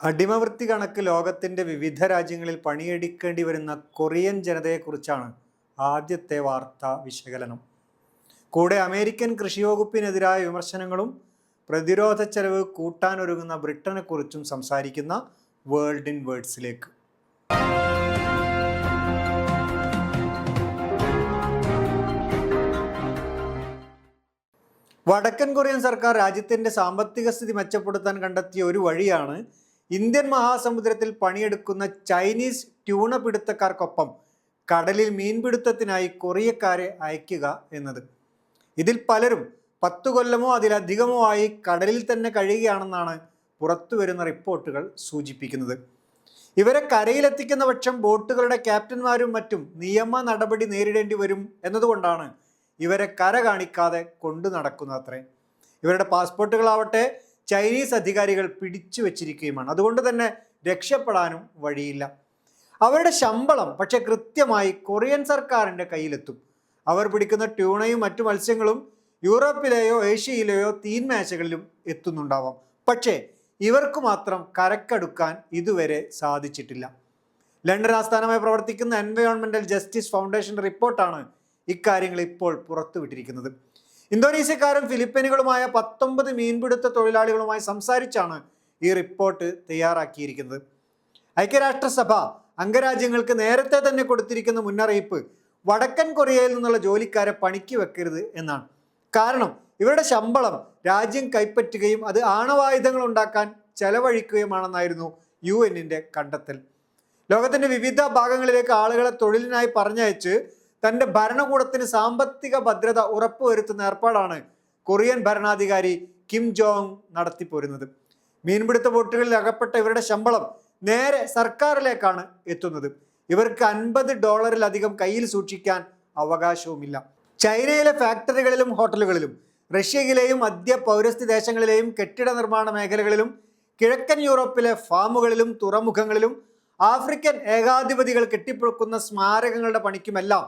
അടിമവൃത്തി കണക്ക് ലോകത്തിന്റെ വിവിധ രാജ്യങ്ങളിൽ പണിയെടുക്കേണ്ടി വരുന്ന കൊറിയൻ ജനതയെക്കുറിച്ചാണ് ആദ്യത്തെ വാർത്താ വിശകലനം. കൂടെ അമേരിക്കൻ കൃഷി വകുപ്പിനെതിരായ വിമർശനങ്ങളും പ്രതിരോധ ചെലവ് കൂട്ടാനൊരുങ്ങുന്ന ബ്രിട്ടനെക്കുറിച്ചും സംസാരിക്കുന്ന വേൾഡ് ഇൻ വേർഡ്സിലേക്ക്. വടക്കൻ കൊറിയൻ സർക്കാർ രാജ്യത്തിന്റെ സാമ്പത്തിക സ്ഥിതി മെച്ചപ്പെടുത്താൻ കണ്ടെത്തിയ ഒരു വഴിയാണ് ഇന്ത്യൻ മഹാസമുദ്രത്തിൽ പണിയെടുക്കുന്ന ചൈനീസ് ട്യൂണ പിടുത്തക്കാർക്കൊപ്പം കടലിൽ മീൻപിടുത്തത്തിനായി കൊറിയക്കാരെ അയക്കുക എന്നത്. ഇതിൽ പലരും പത്തു കൊല്ലമോ അതിലധികമോ ആയി കടലിൽ തന്നെ കഴിയുകയാണെന്നാണ് പുറത്തു വരുന്ന റിപ്പോർട്ടുകൾ സൂചിപ്പിക്കുന്നത്. ഇവരെ കരയിലെത്തിക്കുന്ന പക്ഷം ബോട്ടുകളുടെ ക്യാപ്റ്റന്മാരും മറ്റും നിയമ നടപടി നേരിടേണ്ടി വരും എന്നതുകൊണ്ടാണ് ഇവരെ കര കാണിക്കാതെ കൊണ്ടു നടക്കുന്നത്രേ. ഇവരുടെ പാസ്പോർട്ടുകളാവട്ടെ ചൈനീസ് അധികാരികൾ പിടിച്ചു വച്ചിരിക്കുകയുമാണ്. അതുകൊണ്ട് തന്നെ രക്ഷപ്പെടാനും വഴിയില്ല. അവരുടെ ശമ്പളം പക്ഷേ കൃത്യമായി കൊറിയൻ സർക്കാരിന്റെ കയ്യിലെത്തും. അവർ പിടിക്കുന്ന ട്യൂണയും മറ്റു മത്സ്യങ്ങളും യൂറോപ്പിലെയോ ഏഷ്യയിലെയോ തീൻമേശകളിലും എത്തുന്നുണ്ടാവാം. പക്ഷേ ഇവർക്ക് മാത്രം കരക്കടുക്കാൻ ഇതുവരെ സാധിച്ചിട്ടില്ല. ലണ്ടൻ ആസ്ഥാനമായി പ്രവർത്തിക്കുന്ന എൻവയോൺമെന്റൽ ജസ്റ്റിസ് ഫൗണ്ടേഷൻ റിപ്പോർട്ടാണ് ഇക്കാര്യങ്ങൾ ഇപ്പോൾ പുറത്തുവിട്ടിരിക്കുന്നത്. ഇന്തോനേഷ്യക്കാരും ഫിലിപ്പീനുകളുമായ പത്തൊമ്പത് മീൻപിടുത്ത തൊഴിലാളികളുമായി സംസാരിച്ചാണ് ഈ റിപ്പോർട്ട് തയ്യാറാക്കിയിരിക്കുന്നത്. ഐക്യരാഷ്ട്രസഭ അംഗരാജ്യങ്ങൾക്ക് നേരത്തെ തന്നെ കൊടുത്തിരിക്കുന്ന മുന്നറിയിപ്പ് വടക്കൻ കൊറിയയിൽ നിന്നുള്ള ജോലിക്കാരെ പണിക്ക് വെക്കരുത് എന്നാണ്. കാരണം ഇവരുടെ ശമ്പളം രാജ്യം കൈപ്പറ്റുകയും അത് ആണവായുധങ്ങൾ ഉണ്ടാക്കാൻ ചെലവഴിക്കുകയുമാണെന്നായിരുന്നു യു എന്നിന്റെ കണ്ടെത്തൽ. ലോകത്തിന്റെ വിവിധ ഭാഗങ്ങളിലേക്ക് ആളുകളെ തൊഴിലിനായി പറഞ്ഞയച്ച് തന്റെ ഭരണകൂടത്തിന് സാമ്പത്തിക ഭദ്രത ഉറപ്പുവരുത്തുന്ന ഏർപ്പാടാണ് കൊറിയൻ ഭരണാധികാരി കിം ജോങ് നടത്തിപ്പോരുന്നത്. മീൻപിടുത്ത ബോട്ടുകളിൽ അകപ്പെട്ട ഇവരുടെ ശമ്പളം നേരെ സർക്കാരിലേക്കാണ് എത്തുന്നത്. ഇവർക്ക് അൻപത് ഡോളറിലധികം കയ്യിൽ സൂക്ഷിക്കാൻ അവകാശവുമില്ല. ചൈനയിലെ ഫാക്ടറികളിലും ഹോട്ടലുകളിലും റഷ്യയിലെയും മധ്യ പൗരസ്ത്യ ദേശങ്ങളിലെയും കെട്ടിട നിർമ്മാണ മേഖലകളിലും കിഴക്കൻ യൂറോപ്പിലെ ഫാമുകളിലും തുറമുഖങ്ങളിലും ആഫ്രിക്കൻ ഏകാധിപതികൾ കെട്ടിപ്പൊക്കുന്ന സ്മാരകങ്ങളുടെ പണിക്കുമെല്ലാം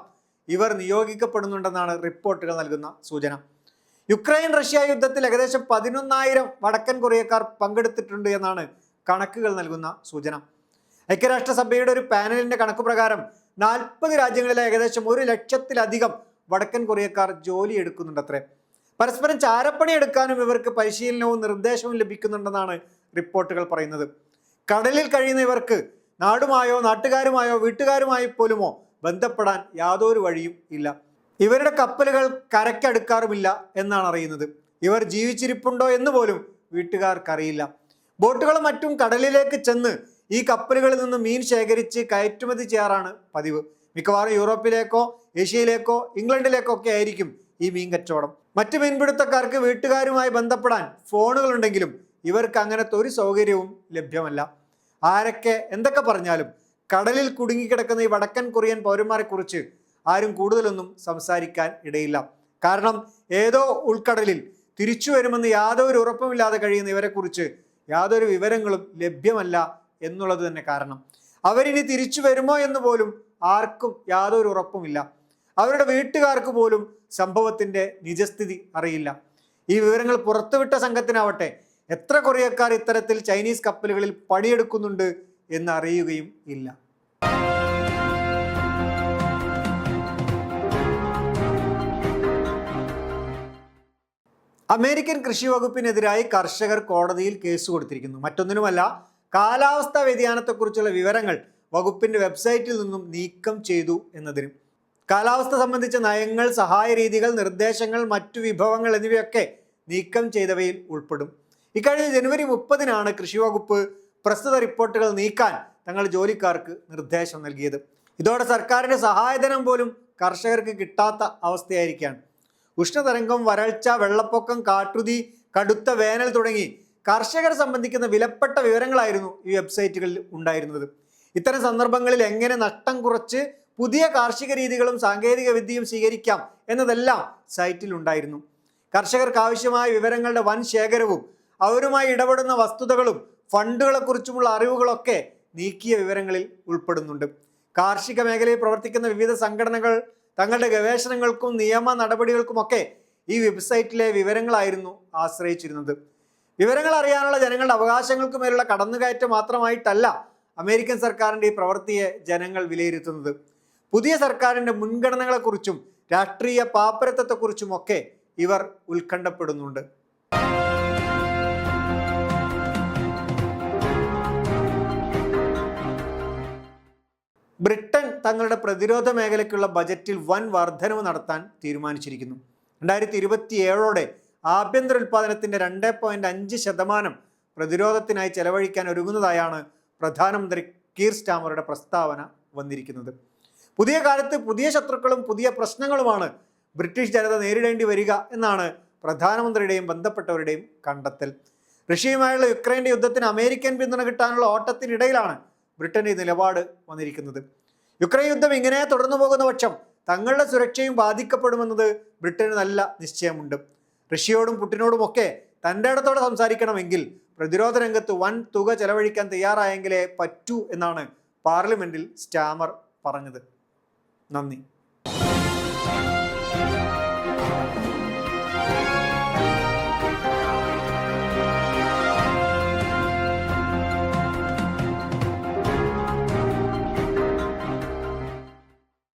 ഇവർ നിയോഗിക്കപ്പെടുന്നുണ്ടെന്നാണ് റിപ്പോർട്ടുകൾ നൽകുന്ന സൂചന. യുക്രൈൻ റഷ്യ യുദ്ധത്തിൽ ഏകദേശം പതിനൊന്നായിരം വടക്കൻ കൊറിയക്കാർ പങ്കെടുത്തിട്ടുണ്ട് എന്നാണ് കണക്കുകൾ നൽകുന്ന സൂചന. ഐക്യരാഷ്ട്രസഭയുടെ ഒരു പാനലിന്റെ കണക്ക് പ്രകാരം നാൽപ്പത് രാജ്യങ്ങളിലെ ഏകദേശം ഒരു ലക്ഷത്തിലധികം വടക്കൻ കൊറിയക്കാർ ജോലി എടുക്കുന്നുണ്ടത്രേ. പരസ്പരം ചാരപ്പണി എടുക്കാനും ഇവർക്ക് പരിശീലനവും നിർദ്ദേശവും ലഭിക്കുന്നുണ്ടെന്നാണ് റിപ്പോർട്ടുകൾ പറയുന്നത്. കടലിൽ കഴിയുന്ന ഇവർക്ക് നാടുമായോ നാട്ടുകാരുമായോ വീട്ടുകാരുമായി പോലുമോ ബന്ധപ്പെടാൻ യാതൊരു വഴിയും ഇല്ല. ഇവരുടെ കപ്പലുകൾ കരയ്ക്കടുക്കാറുമില്ല എന്നാണ് അറിയുന്നത്. ഇവർ ജീവിച്ചിരിപ്പുണ്ടോ എന്ന് പോലും വീട്ടുകാർക്കറിയില്ല. ബോട്ടുകളും മറ്റും കടലിലേക്ക് ചെന്ന് ഈ കപ്പലുകളിൽ നിന്ന് മീൻ ശേഖരിച്ച് കയറ്റുമതി ചെയ്യാറാണ് പതിവ്. മിക്കവാറും യൂറോപ്പിലേക്കോ ഏഷ്യയിലേക്കോ ഇംഗ്ലണ്ടിലേക്കോ ഒക്കെ ആയിരിക്കും ഈ മീൻ കച്ചവടം. മറ്റ് മീൻപിടുത്തക്കാർക്ക് വീട്ടുകാരുമായി ബന്ധപ്പെടാൻ ഫോണുകളുണ്ടെങ്കിലും ഇവർക്ക് അങ്ങനത്തെ ഒരു സൗകര്യവും ലഭ്യമല്ല. ആരൊക്കെ എന്തൊക്കെ പറഞ്ഞാലും കടലിൽ കുടുങ്ങിക്കിടക്കുന്ന ഈ വടക്കൻ കൊറിയൻ പൗരന്മാരെ കുറിച്ച് ആരും കൂടുതലൊന്നും സംസാരിക്കാൻ ഇടയില്ല. കാരണം ഏതോ ഉൾക്കടലിൽ തിരിച്ചു വരുമെന്ന് യാതൊരു ഉറപ്പുമില്ലാതെ കഴിയുന്ന ഇവരെക്കുറിച്ച് യാതൊരു വിവരങ്ങളും ലഭ്യമല്ല എന്നുള്ളത് തന്നെ കാരണം. അവരിനി തിരിച്ചു വരുമോ എന്ന് പോലും ആർക്കും യാതൊരു ഉറപ്പുമില്ല. അവരുടെ വീട്ടുകാർക്ക് പോലും സംഭവത്തിന്റെ നിജസ്ഥിതി അറിയില്ല. ഈ വിവരങ്ങൾ പുറത്തുവിട്ട സംഘത്തിനാവട്ടെ എത്ര കൊറിയക്കാർ ഇത്തരത്തിൽ ചൈനീസ് കപ്പലുകളിൽ പണിയെടുക്കുന്നുണ്ട് എന്ന് അറിയുകയും ഇല്ല. അമേരിക്കൻ കൃഷി വകുപ്പിനെതിരായി കർഷകർ കോടതിയിൽ കേസ് കൊടുത്തിരിക്കുന്നു. മറ്റൊന്നിനുമല്ല കാലാവസ്ഥാ വ്യതിയാനത്തെക്കുറിച്ചുള്ള വിവരങ്ങൾ വകുപ്പിന്റെ വെബ്സൈറ്റിൽ നിന്നും നീക്കം ചെയ്തു എന്നതിനും. കാലാവസ്ഥ സംബന്ധിച്ച നയങ്ങൾ സഹായ രീതികൾ നിർദ്ദേശങ്ങൾ മറ്റു വിഭവങ്ങൾ എന്നിവയൊക്കെ നീക്കം ചെയ്തവയിൽ ഉൾപ്പെടും. ഇക്കഴിഞ്ഞ ജനുവരി മുപ്പതിനാണ് കൃഷി വകുപ്പ് പ്രസ്തുത റിപ്പോർട്ടുകൾ നീക്കാൻ തങ്ങൾ ജോലിക്കാർക്ക് നിർദ്ദേശം നൽകിയത്. ഇതോടെ സർക്കാരിന്റെ സഹായധനം പോലും കർഷകർക്ക് കിട്ടാത്ത അവസ്ഥയായിരിക്കുകയാണ്. ഉഷ്ണതരംഗം വരൾച്ച വെള്ളപ്പൊക്കം കാട്ടുതി കടുത്ത വേനൽ തുടങ്ങി കർഷകരെ സംബന്ധിക്കുന്ന വിലപ്പെട്ട വിവരങ്ങളായിരുന്നു ഈ വെബ്സൈറ്റുകളിൽ ഉണ്ടായിരുന്നത്. ഇത്തരം സന്ദർഭങ്ങളിൽ എങ്ങനെ നഷ്ടം കുറച്ച് പുതിയ കാർഷിക രീതികളും സാങ്കേതിക വിദ്യയും സ്വീകരിക്കാം എന്നതെല്ലാം സൈറ്റിൽ ഉണ്ടായിരുന്നു. കർഷകർക്ക് ആവശ്യമായ വിവരങ്ങളുടെ വൻ ശേഖരവും അവരുമായി ഇടപെടുന്ന വസ്തുതകളും ഫണ്ടുകളെക്കുറിച്ചുമുള്ള അറിവുകളൊക്കെ നീക്കിയ വിവരങ്ങളിൽ ഉൾപ്പെടുന്നുണ്ട്. കാർഷിക മേഖലയിൽ പ്രവർത്തിക്കുന്ന വിവിധ സംഘടനകൾ തങ്ങളുടെ ഗവേഷണങ്ങൾക്കും നിയമ നടപടികൾക്കുമൊക്കെ ഈ വെബ്സൈറ്റിലെ വിവരങ്ങളായിരുന്നു ആശ്രയിച്ചിരുന്നത്. വിവരങ്ങൾ അറിയാനുള്ള ജനങ്ങളുടെ അവകാശങ്ങൾക്ക് മേലുള്ള കടന്നുകയറ്റം മാത്രമായിട്ടല്ല അമേരിക്കൻ സർക്കാരിന്റെ ഈ പ്രവൃത്തിയെ ജനങ്ങൾ വിലയിരുത്തുന്നത്. പുതിയ സർക്കാരിന്റെ മുൻഗണനകളെക്കുറിച്ചും രാഷ്ട്രീയ പാപ്പരത്വത്തെക്കുറിച്ചുമൊക്കെ ഇവർ ഉത്കണ്ഠപ്പെടുന്നുണ്ട്. ബ്രിട്ടൻ തങ്ങളുടെ പ്രതിരോധ മേഖലയ്ക്കുള്ള ബജറ്റിൽ വൻ വർധനവ് നടത്താൻ തീരുമാനിച്ചിരിക്കുന്നു. രണ്ടായിരത്തി ഇരുപത്തി ഏഴോടെ ആഭ്യന്തര ഉൽപ്പാദനത്തിന്റെ രണ്ട് പോയിന്റ് അഞ്ച് ശതമാനം പ്രതിരോധത്തിനായി ചെലവഴിക്കാൻ ഒരുങ്ങുന്നതായാണ് പ്രധാനമന്ത്രി കീർ സ്റ്റാമറുടെ പ്രസ്താവന വന്നിരിക്കുന്നത്. പുതിയ കാലത്ത് പുതിയ ശത്രുക്കളും പുതിയ പ്രശ്നങ്ങളുമാണ് ബ്രിട്ടീഷ് ജനത നേരിടേണ്ടി വരിക എന്നാണ് പ്രധാനമന്ത്രിയുടെയും ബന്ധപ്പെട്ടവരുടെയും കണ്ടെത്തൽ. റഷ്യയുമായുള്ള യുക്രൈന്റെ യുദ്ധത്തിന് അമേരിക്കൻ പിന്തുണ കിട്ടാനുള്ള ഓട്ടത്തിനിടയിലാണ് ബ്രിട്ടന്റെ നിലപാട് വന്നിരിക്കുന്നത്. യുക്രൈൻ യുദ്ധം ഇങ്ങനെ തുടർന്നു പോകുന്ന പക്ഷം തങ്ങളുടെ സുരക്ഷയും ബാധിക്കപ്പെടുമെന്നത് ബ്രിട്ടന് നല്ല നിശ്ചയമുണ്ട്. റഷ്യയോടും പുട്ടിനോടും ഒക്കെ തന്റെ ഇടത്തോടെ സംസാരിക്കണമെങ്കിൽ പ്രതിരോധ രംഗത്ത് വൻ തുക ചെലവഴിക്കാൻ തയ്യാറായെങ്കിലേ പറ്റൂ എന്നാണ് പാർലമെന്റിൽ സ്റ്റാമർ പറഞ്ഞത്. നന്ദി.